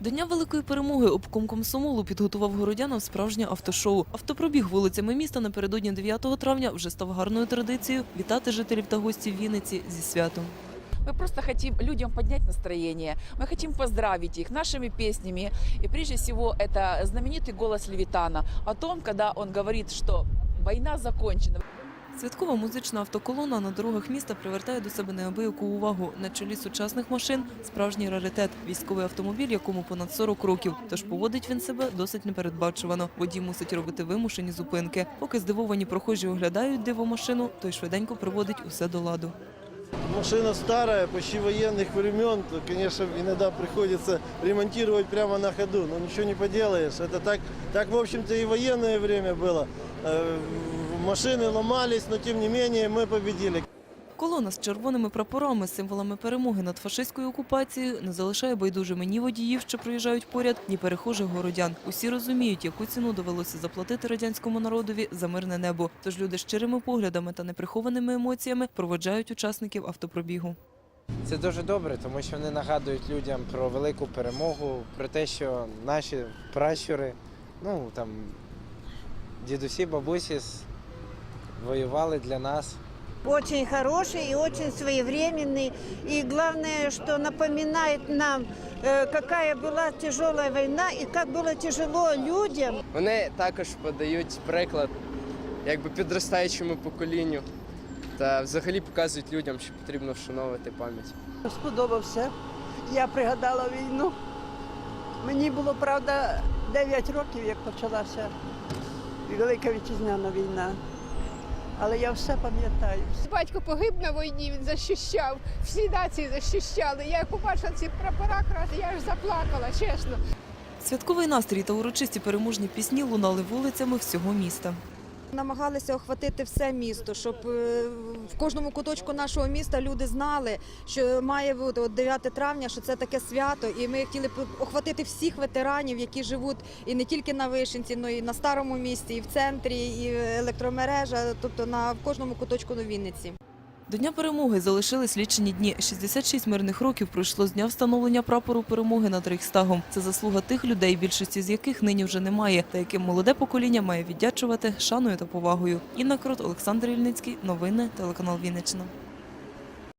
До Дня великої перемоги обком комсомолу підготував городянам справжнє автошоу. Автопробіг вулицями міста напередодні 9 травня вже став гарною традицією вітати жителів та гостів Вінниці зі святом. Мы просто хотим людям поднять настроение. Мы хотим поздравить их нашими песнями. И прежде всего это знаменитый голос Левитана о том, когда он говорит, что война закончена. Святкова музична автоколона на дорогах міста привертає до себе неабияку увагу. На чолі сучасних машин справжній раритет військовий автомобіль, якому понад 40 років. Тож поводить він себе досить непередбачувано. Водій мусить робити вимушені зупинки. Поки здивовані прохожі оглядають диво машину, той швиденько приводить усе до ладу. Машина старая, почти военных времен, то, конечно, иногда приходится ремонтировать прямо на ходу, но ничего не поделаешь. Это так, так в общем-то, и в военное время было. Э, Машины ломались, но тем не менее мы победили. Колона з червоними прапорами, символами перемоги над фашистською окупацією, не залишає байдужими ні водіїв, що проїжджають поряд, ні перехожих городян. Усі розуміють, яку ціну довелося заплатити радянському народові за мирне небо. Тож люди з щирими поглядами та неприхованими емоціями проводжають учасників автопробігу. Це дуже добре, тому що вони нагадують людям про велику перемогу, про те, що наші пращури, ну там дідусі, бабусі с- воювали для нас. Очень хороший и очень своевременный. И главное, что напоминает нам, э, какая была тяжелая война и как было тяжело людям. Вони також подають приклад якби підростаючому поколінню та взагалі показують людям, що потрібно вшановувати пам'ять. Сподобався. Я пригадала війну. Мені було, правда, 9 років, як почалася Велика Вітчизняна війна. Але я все пам'ятаю. Батько погиб на війні, він захищав, всі нації захищали. Я як побачила ці прапора, я аж заплакала, чесно. Святковий настрій та урочисті переможні пісні лунали вулицями всього міста. Намагалися охватити все місто, щоб е, в кожному куточку нашого міста люди знали, що має бути от 9 травня, що це таке свято, і ми хотіли охватити всіх ветеранів, які живуть і не тільки на Вишенці, але і на старому місті, і в центрі, і електромережа, тобто на кожному куточку на Вінниці. До Дня перемоги залишились лічені дні. 66 мирних років пройшло з дня встановлення прапору перемоги над Рейхстагом. Це заслуга тих людей, більшості з яких нині вже немає, та яким молоде покоління має віддячувати шаною та повагою. Інна Крот, Олександр Ільницький. Новини телеканал Вінниччина.